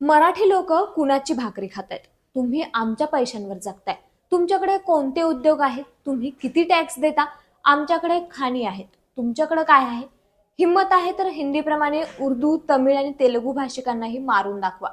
मराठी लोक कुणाची भाकरी खातायत? तुम्ही आमच्या पैशांवर जगताय. तुमच्याकडे कोणते उद्योग आहेत? तुम्ही किती टॅक्स देता? आमच्याकडे खाणी आहेत. तुमच्याकडे काय आहे? हिंमत आहे तर हिंदीप्रमाणे उर्दू तमिळ आणि तेलुगू भाषिकांनाही मारून दाखवा.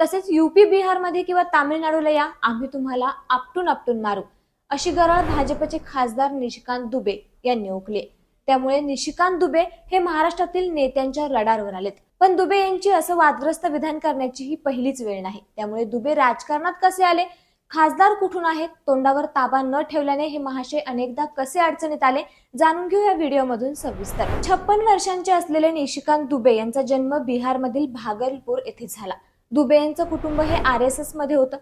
तसेच युपी बिहारमध्ये किंवा तामिळनाडूला या आम्ही तुम्हाला आपटून आपटून मारू. अशी गरळ भाजपचे खासदार निशिकांत दुबे यांनी ओकले त्यामुळे निशिकांत दुबे हे महाराष्ट्रातील नेत्यांच्या रडारवर आलेत. पण दुबे यांची असं वादग्रस्त विधान करण्याची ही पहिलीच वेळ नाही. त्यामुळे दुबे राजकारणात कसे आले? खासदार कुठून आहेत? तोंडावर ताबा न ठेवल्याने हे महाशय अनेकदा कसे अडचणीत आले? जाणून घेऊ या व्हिडिओमधून सविस्तर. छप्पन वर्षांचे असलेले निशिकांत दुबे यांचा जन्म बिहारमधील भागलपूर येथे झाला. दुबे यांचं कुटुंब हे आर एस एसमध्ये होतं.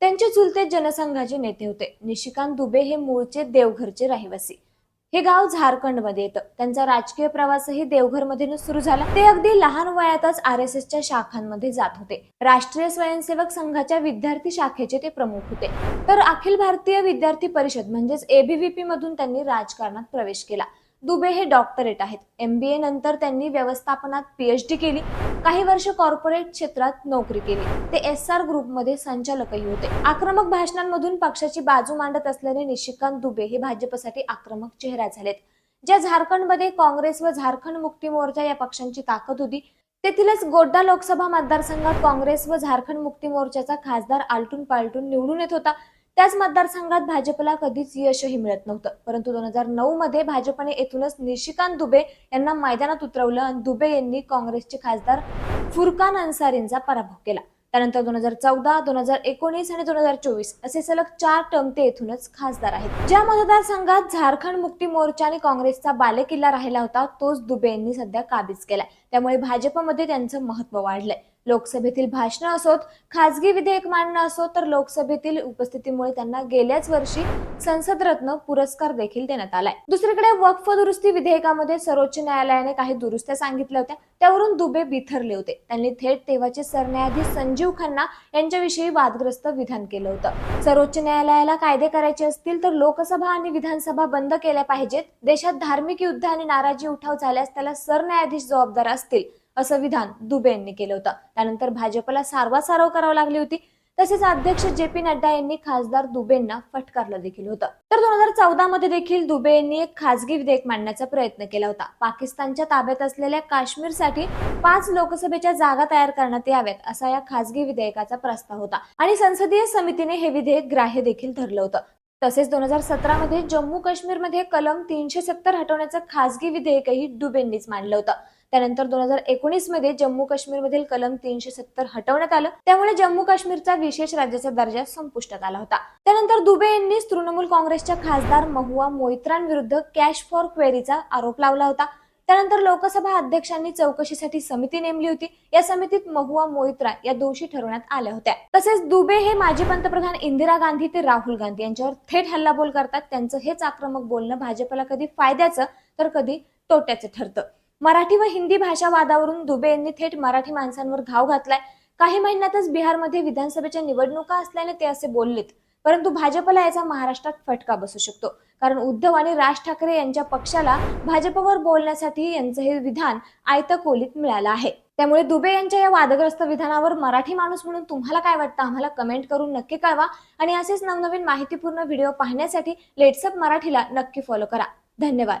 त्यांचे चुलते जनसंघाचे नेते होते. निशिकांत दुबे हे मूळचे देवघरचे रहिवासी. हे गाव झारखंडमध्ये येतं. त्यांचा राजकीय प्रवासही देवघरमध्ये सुरू झाला. ते अगदी लहान वयातच आर एस एसच्या शाखांमध्ये जात होते. राष्ट्रीय स्वयंसेवक संघाच्या विद्यार्थी शाखेचे ते प्रमुख होते. तर अखिल भारतीय विद्यार्थी परिषद म्हणजेच एबीव्हीपी मधून त्यांनी राजकारणात प्रवेश केला. दुबे हे डॉक्टरेट आहेत. एमबीए नंतर त्यांनी व्यवस्थापनात पीएचडी केली. काही वर्ष कॉर्पोरेट क्षेत्रात नोकरी केली. ते एस आर ग्रुपमध्ये संचालकही होते. आक्रमक भाषणांमधून पक्षाची बाजू मांडत असलेले निशिकांत दुबे हे भाजपसाठी आक्रमक चेहरा झालेत. ज्या झारखंडमध्ये काँग्रेस व झारखंड मुक्ती मोर्चा या पक्षांची ताकद होती तेथीलच गोड्डा लोकसभा मतदारसंघात काँग्रेस व झारखंड मुक्ती मोर्चाचा खासदार आलटून पालटून निवडून येत होता. त्याच मतदारसंघात भाजपला कधीच यशही मिळत नव्हतं. परंतु दोन हजार नऊ मध्ये भाजपने येथूनच निशिकांत दुबे यांना मैदानात उतरवलं आणि दुबे यांनी काँग्रेसचे खासदार फुरकान अन्सारींचा पराभव केला. त्यानंतर दोन हजार चौदा दोन हजार एकोणीस आणि दोन हजार चोवीस असे सलग चार टर्म ते येथूनच खासदार आहेत. ज्या मतदारसंघात झारखंड मुक्ती मोर्चा आणि काँग्रेसचा बालेकिल्ला राहिला होता तोच दुबे यांनी सध्या काबीज केलाय. त्यामुळे भाजपमध्ये त्यांचं महत्त्व वाढलंय. लोकसभेतील भाषणं असोत खासगी विधेयक मांडणं असो तर लोकसभेतील उपस्थितीमुळे त्यांना गेल्याच वर्षी संसद रत्न पुरस्कार देखील देण्यात आलाय. दुसरीकडे वक्फ दुरुस्ती विधेयकामध्ये सर्वोच्च न्यायालयाने काही दुरुस्त्या सांगितल्या होत्या. त्यावरून दुबे बिथरले होते. त्यांनी थेट तेव्हाचे सरन्यायाधीश संजीव खन्ना यांच्याविषयी वादग्रस्त विधान केलं होतं. सर्वोच्च न्यायालयाला कायदे करायचे असतील तर लोकसभा आणि विधानसभा बंद केल्या पाहिजेत. देशात धार्मिक युद्ध आणि नाराजी उठाव झाल्यास त्याला सरन्यायाधीश जबाबदार असतील. असं विधान दुबे यांनी केलं होतं. त्यानंतर भाजपला सारवासारव करावी लागली होती. तसेच अध्यक्ष जे पी नड्डा यांनी खासदार दुबेंना फटकारलं देखील होतं. तर दोन हजार चौदा मध्ये देखील दुबे यांनी एक खासगी विधेयक मांडण्याचा प्रयत्न केला होता. पाकिस्तानच्या ताब्यात असलेल्या काश्मीरसाठी पाच लोकसभेच्या जागा तयार करण्यात याव्यात असा या खासगी विधेयकाचा प्रस्ताव होता. आणि संसदीय समितीने हे विधेयक ग्राह्य देखील धरलं होतं. तसेच दोन हजार सतरा मध्ये जम्मू काश्मीरमध्ये कलम तीनशे सत्तर हटवण्याचं खासगी विधेयकही दुबेंनीच मांडलं होतं. त्यानंतर दोन हजार एकोणीसमध्ये जम्मू काश्मीरमधील कलम तीनशे सत्तर हटवण्यात आलं. त्यामुळे जम्मू काश्मीरचा विशेष राज्याचा दर्जा संपुष्टात आला होता. त्यानंतर दुबे यांनी तृणमूल काँग्रेसच्या खासदार महुआ मोइत्रांविरुद्ध कॅश फॉर क्वेरीचा आरोप लावला होता. त्यानंतर लोकसभा अध्यक्षांनी चौकशीसाठी समिती नेमली होती. या समितीत महुआ मोहित्रा या दोषी ठरवण्यात आल्या होत्या. तसेच दुबे हे माजी पंतप्रधान इंदिरा गांधी ते राहुल गांधी यांच्यावर थेट हल्लाबोल करतात. त्यांचं हेच आक्रमक बोलणं भाजपला कधी फायद्याचं तर कधी तोट्याचं ठरतं. मराठी व हिंदी भाषा वादावरून दुबे यांनी थेट मराठी माणसांवर घाव घातलाय. काही महिन्यातच बिहारमध्ये विधानसभेच्या निवडणुका असल्याने ते असे बोललेत. परंतु भाजपला याचा महाराष्ट्रात फटका बसू शकतो. कारण उद्धव आणि राज ठाकरे यांच्या पक्षाला भाजपवर बोलण्यासाठी यांचं हे विधान आयतकोलीत मिळालं आहे. त्यामुळे दुबे यांच्या या वादग्रस्त विधानावर मराठी माणूस म्हणून तुम्हाला काय वाटतं? आम्हाला कमेंट करून नक्की कळवा. आणि असेच नवनवीन माहितीपूर्ण व्हिडिओ पाहण्यासाठी लेट्सअप मराठीला नक्की फॉलो करा. धन्यवाद.